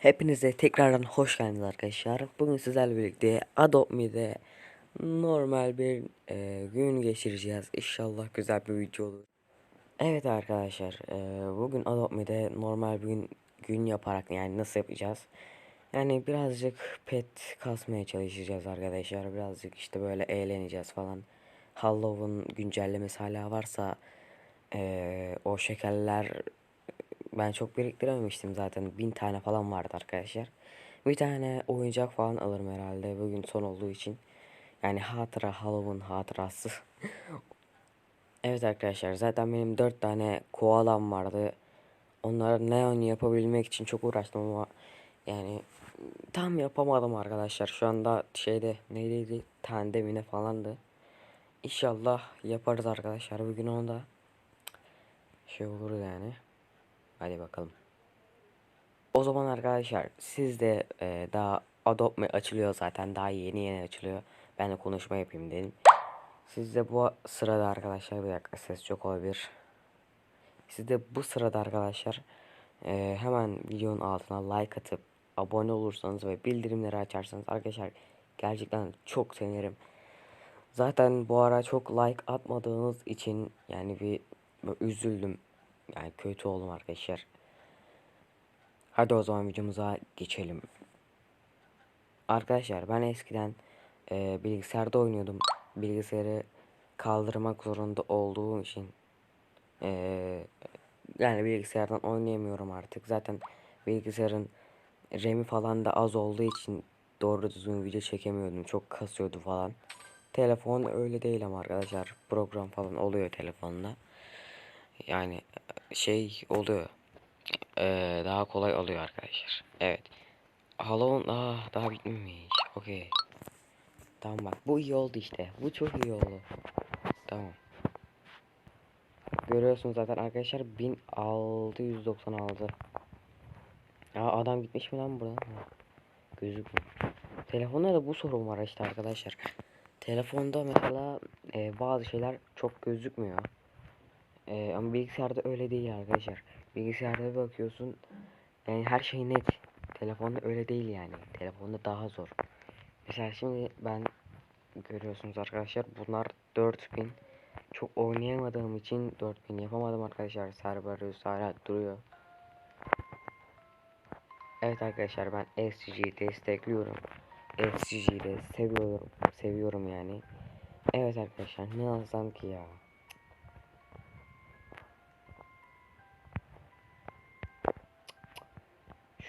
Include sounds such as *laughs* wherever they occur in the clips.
Hepinize tekrardan hoş geldiniz arkadaşlar. Bugün sizlerle birlikte Adopt Me'de normal bir e, gün geçireceğiz. İnşallah güzel bir video olur. Evet arkadaşlar, e, bugün Adopt Me'de normal bir gün, gün yaparak yani nasıl yapacağız? Yani birazcık pet kasmaya çalışacağız arkadaşlar. Birazcık işte böyle eğleneceğiz falan. Halloween güncellemesi hala varsa e, o şekerler ben çok biriktirememiştim zaten. Bin tane falan vardı arkadaşlar. Bir tane oyuncak falan alırım herhalde bugün son olduğu için. Yani hatıra Halloween hatırası. *laughs* evet arkadaşlar zaten benim dört tane koalam vardı. Onları neon yapabilmek için çok uğraştım ama yani tam yapamadım arkadaşlar. Şu anda şeyde neydiydi tandemine falandı. İnşallah yaparız arkadaşlar bugün onda. Şey olur yani. Hadi bakalım. O zaman arkadaşlar siz de e, daha Adopt Me açılıyor zaten daha yeni yeni açılıyor. Ben de konuşma yapayım dedim. Siz de bu sırada arkadaşlar bir dakika ses çok olabilir. Siz de bu sırada arkadaşlar e, hemen videonun altına like atıp abone olursanız ve bildirimleri açarsanız arkadaşlar gerçekten çok sevinirim. Zaten bu ara çok like atmadığınız için yani bir üzüldüm. Yani kötü oldum arkadaşlar. Hadi o zaman videomuza geçelim. Arkadaşlar ben eskiden e, bilgisayarda oynuyordum. Bilgisayarı kaldırmak zorunda olduğum için e, yani bilgisayardan oynayamıyorum artık. Zaten bilgisayarın RAM'i falan da az olduğu için doğru düzgün video çekemiyordum. Çok kasıyordu falan. Telefon öyle değil ama arkadaşlar program falan oluyor telefonda. Yani şey oluyor. Ee, daha kolay oluyor arkadaşlar. Evet. Halloween ah daha bitmemiş. Okey. Tamam bak bu iyi oldu işte. Bu çok iyi oldu. Tamam. Görüyorsunuz zaten arkadaşlar 1696. Ya adam gitmiş mi lan buradan? Gözükmüyor. Telefonda da bu sorun var işte arkadaşlar. Telefonda mesela e, bazı şeyler çok gözükmüyor. E, ama bilgisayarda öyle değil arkadaşlar. Bilgisayarda bakıyorsun yani her şey net. Telefonda öyle değil yani. Telefonda daha zor. Mesela şimdi ben görüyorsunuz arkadaşlar bunlar 4000 çok oynayamadığım için 4000 yapamadım arkadaşlar. Server hala duruyor. Evet arkadaşlar ben SCG'yi destekliyorum. SCG'yi de seviyorum. Seviyorum yani. Evet arkadaşlar ne alsam ki ya.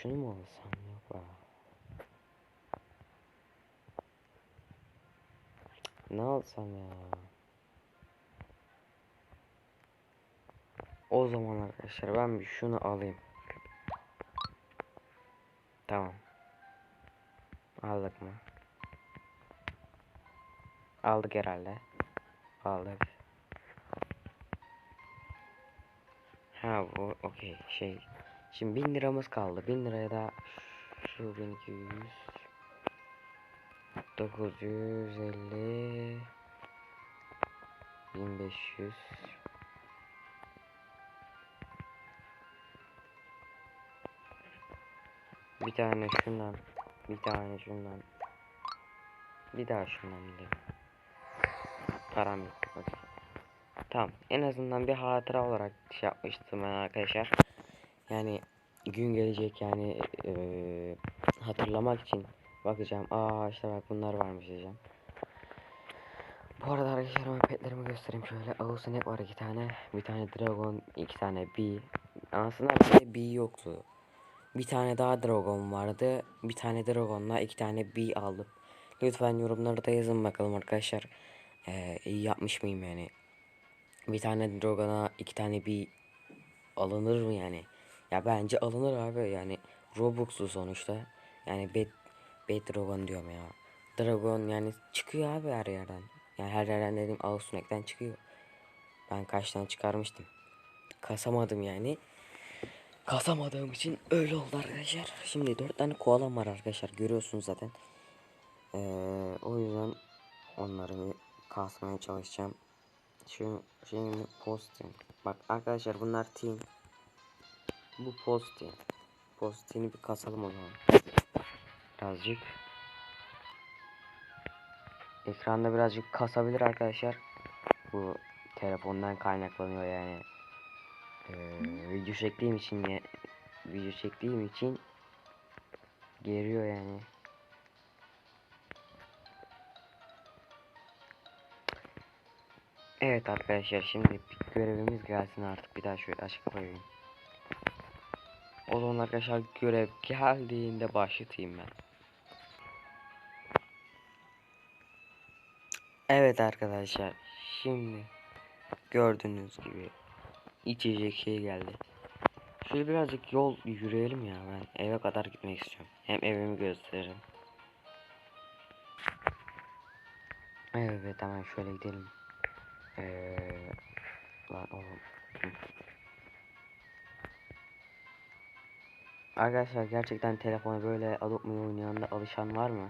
Şunu mu alsam yok be. Ne alsam ya. O zaman arkadaşlar ben bir şunu alayım. Tamam. Aldık mı? Aldık herhalde. Aldık. Ha bu okey şey. Şimdi 1000 liramız kaldı. 1000 liraya da şu 1200 950 1500 Bir tane şundan bir tane şundan bir daha şundan bir. Param yok. Tamam. En azından bir hatıra olarak şey yapmıştım ben arkadaşlar. Yani gün gelecek yani eee, hatırlamak için bakacağım. Aa işte bak bunlar varmış diyeceğim. Bu arada arkadaşlar ben petlerimi göstereyim şöyle. Ağustos sinek var iki tane. Bir tane dragon, iki tane bee. Aslında bir tane bee yoktu. Bir tane daha dragon vardı. Bir tane dragonla iki tane bee aldım. Lütfen yorumlarda da yazın bakalım arkadaşlar. Ee, iyi yapmış mıyım yani? Bir tane dragona iki tane bee alınır mı yani? Ya bence alınır abi yani Robux'u sonuçta. Yani Bed, Bed Dragon diyorum ya. Dragon yani çıkıyor abi her yerden. Yani her yerden dedim Ağustos'un çıkıyor. Ben kaç tane çıkarmıştım. Kasamadım yani. Kasamadığım için öyle oldu arkadaşlar. Şimdi dört tane koalam var arkadaşlar. Görüyorsunuz zaten. Ee, o yüzden onları bir kasmaya çalışacağım. Şu şimdi posting. Bak arkadaşlar bunlar team. Bu post yani. Pozitifini bir kasalım o zaman. Birazcık. Ekranda birazcık kasabilir arkadaşlar. Bu telefondan kaynaklanıyor yani. Ee, video çektiğim için ya, video çektiğim için geriyor yani. Evet arkadaşlar şimdi görevimiz gelsin artık bir daha şöyle açık koyayım. O zaman arkadaşlar görev geldiğinde başlatayım ben. Evet arkadaşlar şimdi gördüğünüz gibi içecek şey geldi. Şöyle birazcık yol yürüyelim ya ben eve kadar gitmek istiyorum. Hem evimi gösteririm. Evet hemen şöyle gidelim. Ee, lan oğlum. Arkadaşlar gerçekten telefonu böyle alıp mı oynayan da alışan var mı?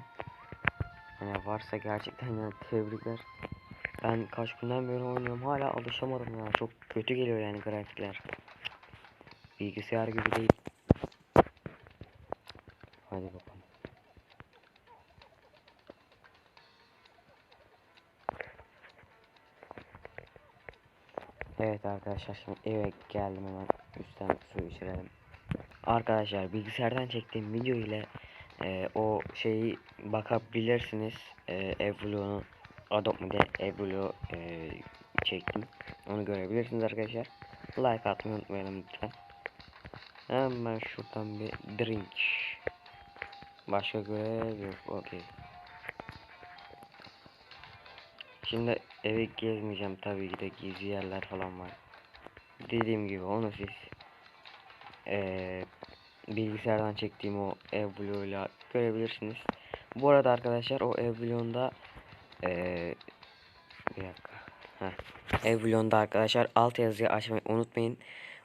Yani varsa gerçekten yani tebrikler. Ben kaç günden beri oynuyorum hala alışamadım ya. Çok kötü geliyor yani grafikler. Bilgisayar gibi değil. Hadi bakalım. Evet arkadaşlar şimdi eve geldim hemen üstten su içirelim. Arkadaşlar bilgisayardan çektiğim video ile e, o şeyi bakabilirsiniz. E, ev vlogunu Adobe Media ev vlogu e, çektim. Onu görebilirsiniz arkadaşlar. Like atmayı unutmayalım lütfen. Hemen şuradan bir drink. Başka görev yok. Okey. Şimdi evi gezmeyeceğim tabii ki de gizli yerler falan var. Dediğim gibi onu siz eee, bilgisayardan çektiğim o ev vloguyla görebilirsiniz. Bu arada arkadaşlar o ev vlogunda eee bir dakika. Heh. Arkadaşlar alt yazıyı açmayı unutmayın.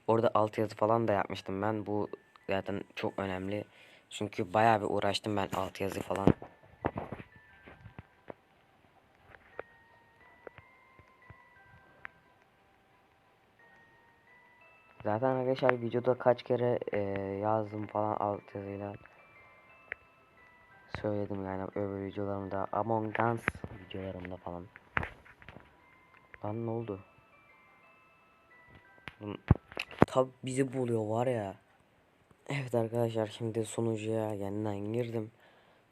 Orada alt yazı falan da yapmıştım ben. Bu zaten çok önemli. Çünkü bayağı bir uğraştım ben alt yazı falan. Zaten arkadaşlar videoda kaç kere e, yazdım falan alt yazıyla. Söyledim yani öbür videolarımda Among Us videolarımda falan. Lan ne oldu? Tabi bizi buluyor var ya. Evet arkadaşlar şimdi sonucuya yeniden girdim.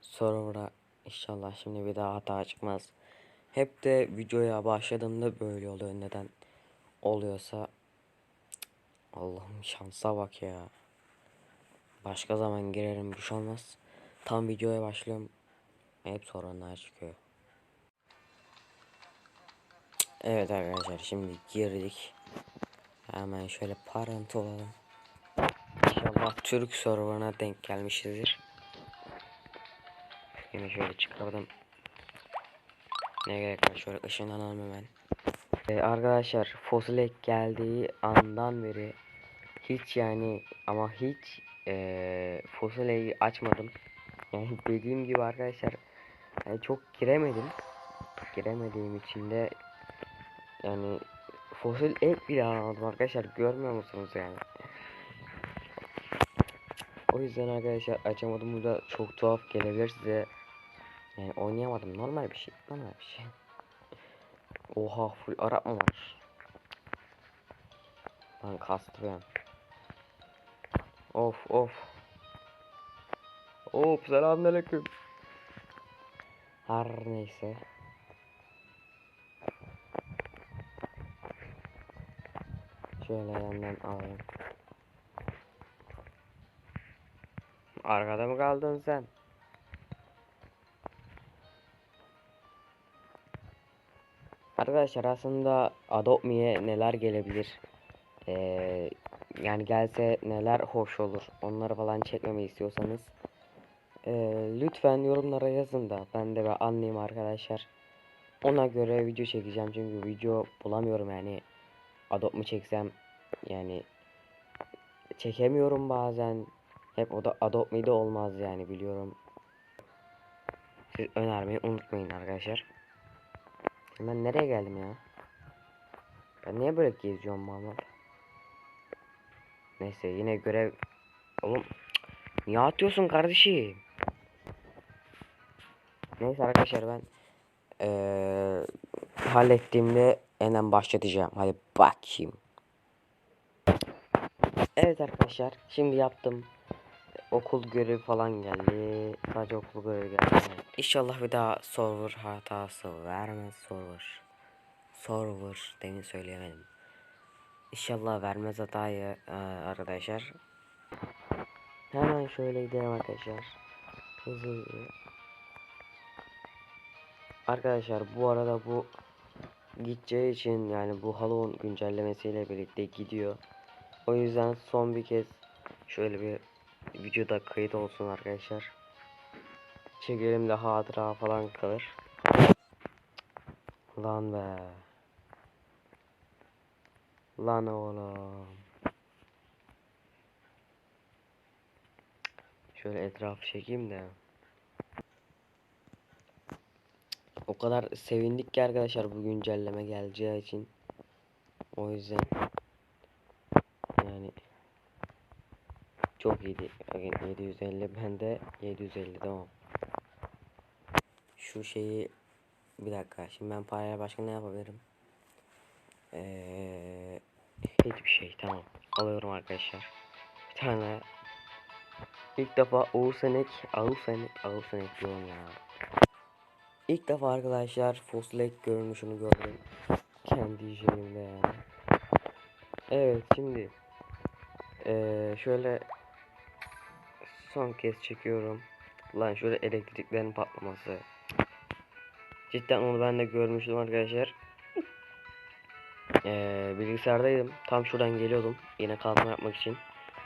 Server'a inşallah şimdi bir daha hata çıkmaz. Hep de videoya başladığımda böyle oluyor neden oluyorsa Allah'ım şansa bak ya. Başka zaman girerim bir şey olmaz. Tam videoya başlıyorum. Hep sorunlar çıkıyor. Evet arkadaşlar şimdi girdik. Hemen şöyle parantı olalım. İnşallah Türk serverına denk gelmişizdir. Yine şöyle çıkardım. Ne gerek var şöyle ışınlanalım hemen. Ee, arkadaşlar Fosilek geldiği andan beri hiç yani ama hiç ee, Fosilek'i açmadım. Yani *laughs* dediğim gibi arkadaşlar yani çok giremedim. Giremediğim için de yani fosil ek bile almadım arkadaşlar görmüyor musunuz yani? O yüzden arkadaşlar açamadım bu da çok tuhaf gelebilir size. Yani oynayamadım normal bir şey normal bir şey. Oha full Arap mı var? Lan kastı ben. Of of. Of selamünaleyküm. Her neyse. Şöyle yandan alayım. Arkada mı kaldın sen? Arkadaşlar aslında Me'ye neler gelebilir? Ee, yani gelse neler hoş olur? Onları falan çekmemi istiyorsanız ee, lütfen yorumlara yazın da ben de bir anlayayım arkadaşlar. Ona göre video çekeceğim çünkü video bulamıyorum yani. Adopt mu çeksem yani çekemiyorum bazen. Hep o da Adopt Me'de olmaz yani biliyorum. Siz önermeyi unutmayın arkadaşlar. Ben nereye geldim ya? Ben niye böyle geziyorum Muhammed? Neyse yine görev... Oğlum Niye atıyorsun kardeşim? Neyse arkadaşlar ben eee hallettiğimde hemen başlatacağım. Hadi bakayım. Evet arkadaşlar şimdi yaptım. Okul görevi falan geldi. Sadece okul görevi geldi. İnşallah bir daha server hatası vermez server. Server demin söyleyemedim. İnşallah vermez hatayı eee, arkadaşlar. Hemen şöyle gidelim arkadaşlar. Hızlı hızlı. Arkadaşlar bu arada bu gideceği için yani bu Halloween güncellemesiyle birlikte gidiyor. O yüzden son bir kez şöyle bir videoda kayıt olsun arkadaşlar. Çekelim de hatıra falan kalır. Lan be. Lan oğlum. Şöyle etrafı çekeyim de. O kadar sevindik ki arkadaşlar bu güncelleme geleceği için. O yüzden yani çok iyiydi. Bakın 750 bende 750 tamam. Şu şeyi bir dakika. Şimdi ben parayla başka ne yapabilirim? Ee, hiçbir şey tamam. Alıyorum arkadaşlar. Bir tane ilk defa Oğuz Senek, Senek diyorum ya. İlk defa arkadaşlar fosilek görünüşünü gördüm. Kendi şeyimde yani. Evet şimdi eee, şöyle son kez çekiyorum. Lan şöyle elektriklerin patlaması. Cidden onu ben de görmüştüm arkadaşlar. Eee bilgisayardaydım. Tam şuradan geliyordum. Yine kazma yapmak için.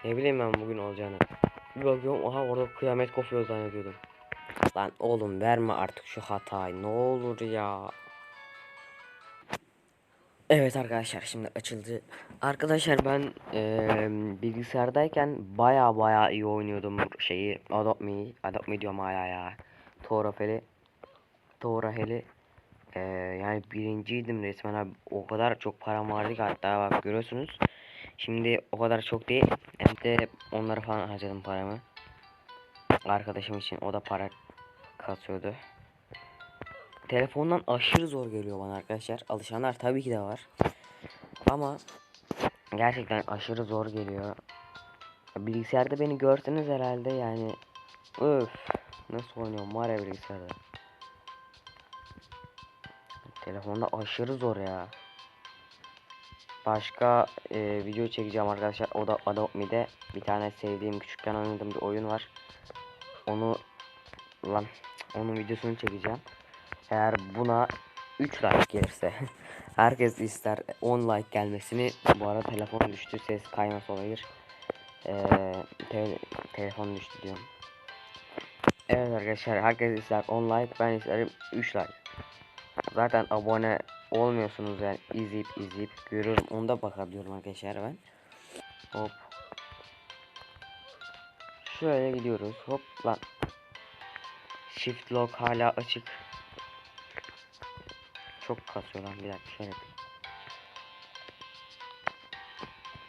Ne bileyim ben bugün olacağını. Bir bakıyorum aha orada kıyamet kopuyor zannediyordum. Lan oğlum verme artık şu hatayı ne olur ya. Evet arkadaşlar şimdi açıldı. Arkadaşlar ben eee, bilgisayardayken baya baya iyi oynuyordum şeyi Adopt Me, Adopt Me diyorum hala ya. Torafeli, Toraheli. Eee yani birinciydim resmen abi. O kadar çok param vardı ki hatta bak görüyorsunuz. Şimdi o kadar çok değil. Hem de onlara falan harcadım paramı. Arkadaşım için o da para kasıyordu. Telefondan aşırı zor geliyor bana arkadaşlar. Alışanlar tabii ki de var. Ama gerçekten aşırı zor geliyor. Bilgisayarda beni görseniz herhalde yani öf nasıl oynuyorum var ya bilgisayarda. Telefonda aşırı zor ya. Başka e, video çekeceğim arkadaşlar. O da Adopt Me'de bir tane sevdiğim küçükken oynadığım bir oyun var. Onu lan onun videosunu çekeceğim. Eğer buna 3 like gelirse *laughs* herkes ister 10 like gelmesini. Bu arada telefon düştü ses kayması olabilir. Ee, te- telefon düştü diyorum. Evet arkadaşlar herkes ister 10 like ben isterim 3 like. Zaten abone olmuyorsunuz yani izleyip izleyip görüyorum onu da bakabiliyorum arkadaşlar ben. Hop. Şöyle gidiyoruz. Hop lan. Shift lock hala açık. Çok kasıyor lan bir dakika şöyle yapayım.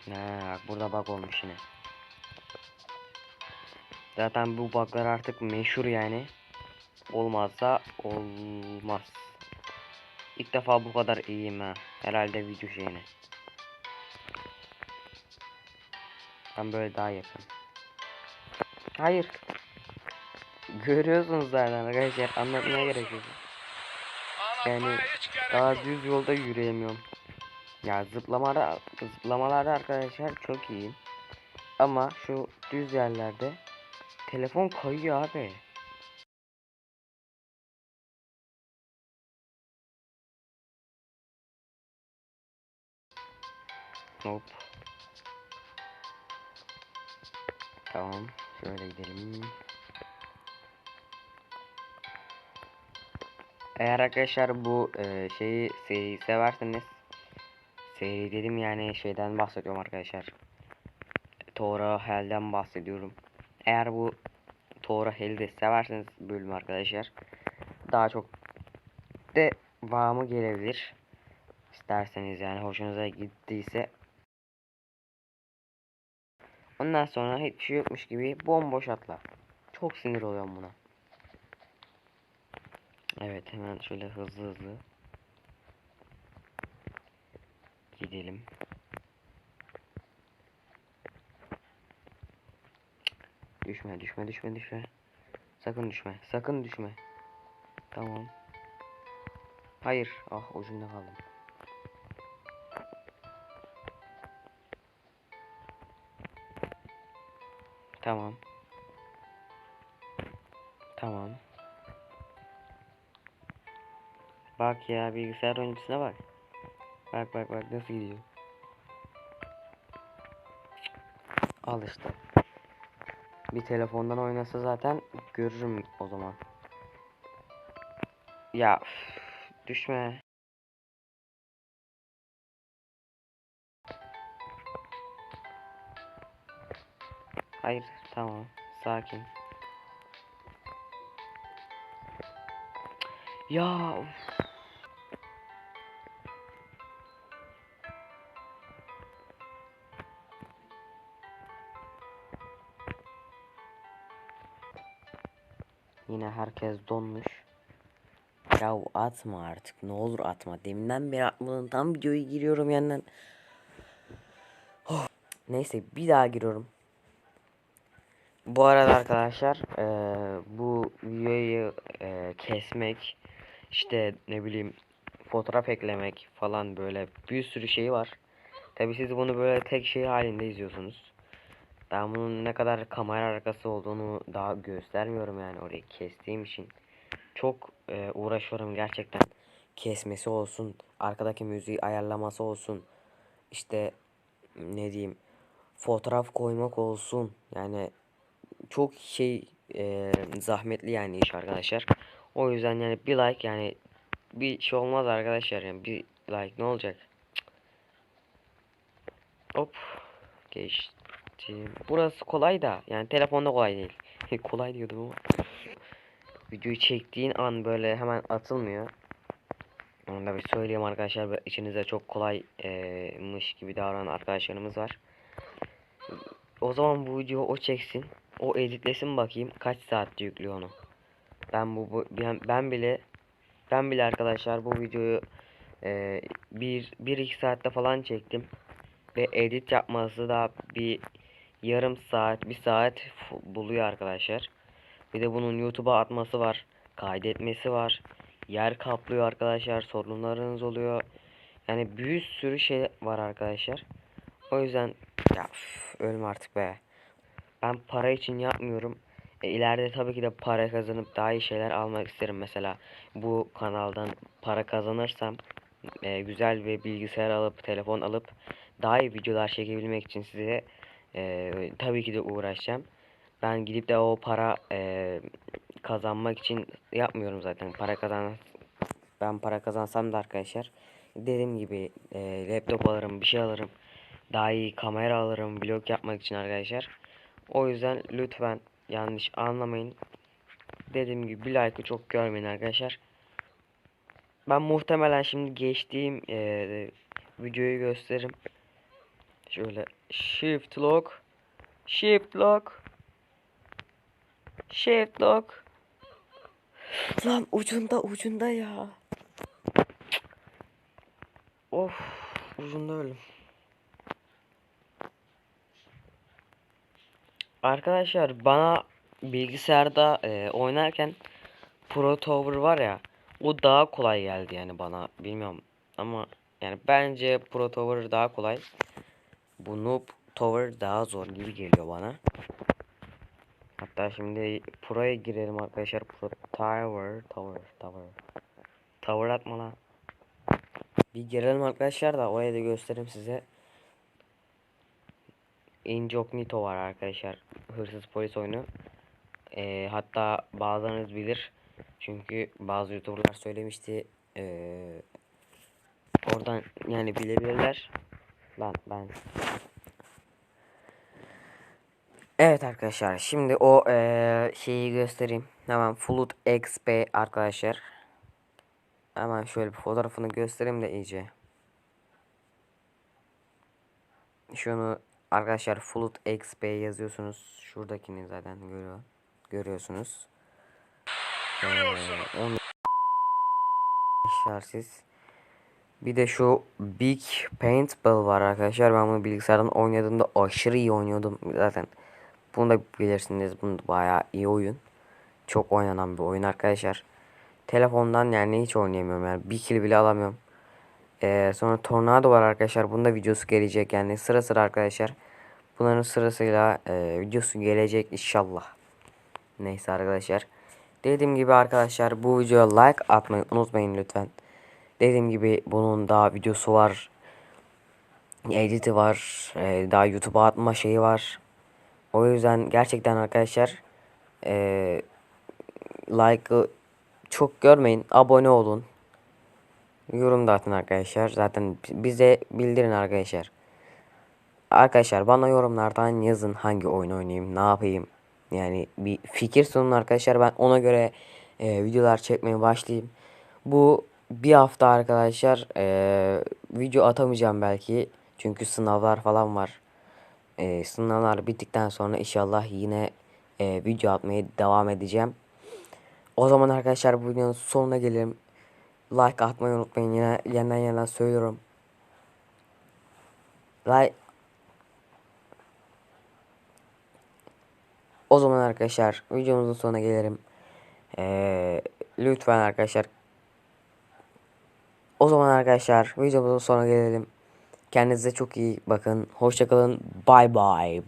Ne burada bug olmuş yine. Zaten bu buglar artık meşhur yani. Olmazsa olmaz. İlk defa bu kadar iyiyim ha. Herhalde video şeyine. Ben böyle daha yakın. Hayır. Görüyorsunuz zaten arkadaşlar anlatmaya gerek yok. Yani daha düz yolda yürüyemiyorum. Ya zıplamada zıplamalarda arkadaşlar çok iyiyim. Ama şu düz yerlerde telefon kayıyor abi. Hop. Tamam. Şöyle gidelim. Eğer arkadaşlar bu e, şeyi seriyi severseniz seri dedim yani şeyden bahsediyorum arkadaşlar. Tora Hell'den bahsediyorum. Eğer bu Tora Hell'i severseniz bölüm arkadaşlar daha çok de devamı gelebilir. İsterseniz yani hoşunuza gittiyse Ondan sonra hiçbir şey yokmuş gibi bomboş atla. Çok sinir oluyorum buna. Evet hemen şöyle hızlı hızlı gidelim. Düşme düşme düşme düşme. Sakın düşme sakın düşme. Tamam. Hayır. Ah ucunda kaldım. Tamam. Tamam. Bak ya bilgisayar oyuncusuna bak. Bak bak bak nasıl gidiyor. Al işte. Bir telefondan oynasa zaten görürüm o zaman. Ya üf, düşme. Hayır tamam sakin. Ya. Yine herkes donmuş. Ya atma artık ne olur atma. Deminden beri atmadın tam videoyu giriyorum yandan. Oh. Neyse bir daha giriyorum. Bu arada arkadaşlar eee, bu videoyu eee, kesmek işte ne bileyim fotoğraf eklemek falan böyle bir sürü şey var. Tabi siz bunu böyle tek şey halinde izliyorsunuz. Ben bunun ne kadar kamera arkası olduğunu daha göstermiyorum yani orayı kestiğim için. Çok eee, uğraşıyorum gerçekten. Kesmesi olsun, arkadaki müziği ayarlaması olsun. İşte ne diyeyim fotoğraf koymak olsun. Yani çok şey e, zahmetli yani iş arkadaşlar. O yüzden yani bir like yani bir şey olmaz arkadaşlar yani bir like ne olacak? Hop geçtim. Burası kolay da yani telefonda kolay değil. *laughs* kolay diyordum ama. Videoyu çektiğin an böyle hemen atılmıyor. Onu da bir söyleyeyim arkadaşlar. İçinizde çok kolaymış gibi davranan arkadaşlarımız var. O zaman bu video o çeksin. O editlesin bakayım kaç saatte yüklüyor onu. Ben bu, bu ben, ben bile ben bile arkadaşlar bu videoyu e, bir, bir iki saatte falan çektim. Ve edit yapması da bir yarım saat bir saat buluyor arkadaşlar. Bir de bunun YouTube'a atması var. Kaydetmesi var. Yer kaplıyor arkadaşlar. Sorunlarınız oluyor. Yani bir sürü şey var arkadaşlar. O yüzden ya üf, artık be. Ben para için yapmıyorum. E, ileride tabii ki de para kazanıp daha iyi şeyler almak isterim. Mesela bu kanaldan para kazanırsam e, güzel bir bilgisayar alıp telefon alıp daha iyi videolar çekebilmek için size e, tabii ki de uğraşacağım. Ben gidip de o para e, kazanmak için yapmıyorum zaten. Para kazan ben para kazansam da arkadaşlar dediğim gibi e, laptop alırım, bir şey alırım. Daha iyi kamera alırım vlog yapmak için arkadaşlar. O yüzden lütfen yanlış anlamayın. Dediğim gibi bir like'ı çok görmeyin arkadaşlar. Ben muhtemelen şimdi geçtiğim e, videoyu gösteririm. Şöyle shift lock shift lock shift lock Lan ucunda ucunda ya. Of ucunda öldüm. Arkadaşlar bana bilgisayarda e, oynarken Pro Tower var ya o daha kolay geldi yani bana bilmiyorum ama yani bence Pro Tower daha kolay. Bu Noob Tower daha zor gibi geliyor bana. Hatta şimdi Pro'ya girelim arkadaşlar. Pro Tower, Tower, Tower. Tower atma lan. Bir girelim arkadaşlar da oraya da göstereyim size. Incognito var arkadaşlar. Hırsız polis oyunu. Ee, hatta bazılarınız bilir. Çünkü bazı youtuberlar söylemişti. Ee, oradan yani bilebilirler. Ben ben. Evet arkadaşlar şimdi o ee, şeyi göstereyim. Hemen Flood XP arkadaşlar. Hemen şöyle bir fotoğrafını göstereyim de iyice. Şunu arkadaşlar Flut XP yazıyorsunuz. Şuradakini zaten görüyor. Görüyorsunuz. Ee, onu. Bir de şu Big Paintball var arkadaşlar. Ben bunu bilgisayardan oynadığımda aşırı iyi oynuyordum zaten. Bunu da bilirsiniz. Bunu da bayağı iyi oyun. Çok oynanan bir oyun arkadaşlar. Telefondan yani hiç oynayamıyorum yani. Bir kill bile alamıyorum. Ee, sonra Tornado var arkadaşlar. Bunda videosu gelecek yani sıra sıra arkadaşlar. Bunların sırasıyla e, videosu gelecek inşallah. Neyse arkadaşlar. Dediğim gibi arkadaşlar bu videoya like atmayı unutmayın lütfen. Dediğim gibi bunun daha videosu var. Editi var. e, daha YouTube'a atma şeyi var. O yüzden gerçekten arkadaşlar e, like'ı çok görmeyin. Abone olun. Yorum da atın arkadaşlar. Zaten bize bildirin arkadaşlar. Arkadaşlar bana yorumlardan yazın hangi oyun oynayayım, ne yapayım. Yani bir fikir sunun arkadaşlar. Ben ona göre e, videolar çekmeye başlayayım. Bu bir hafta arkadaşlar e, video atamayacağım belki. Çünkü sınavlar falan var. E, sınavlar bittikten sonra inşallah yine e, video atmaya devam edeceğim. O zaman arkadaşlar bu videonun sonuna gelelim. Like atmayı unutmayın. Yine yeniden yeniden söylüyorum. Like O zaman arkadaşlar videomuzun sonuna gelelim. Ee, lütfen arkadaşlar. O zaman arkadaşlar videomuzun sonuna gelelim. Kendinize çok iyi bakın. Hoşçakalın. Bye bye.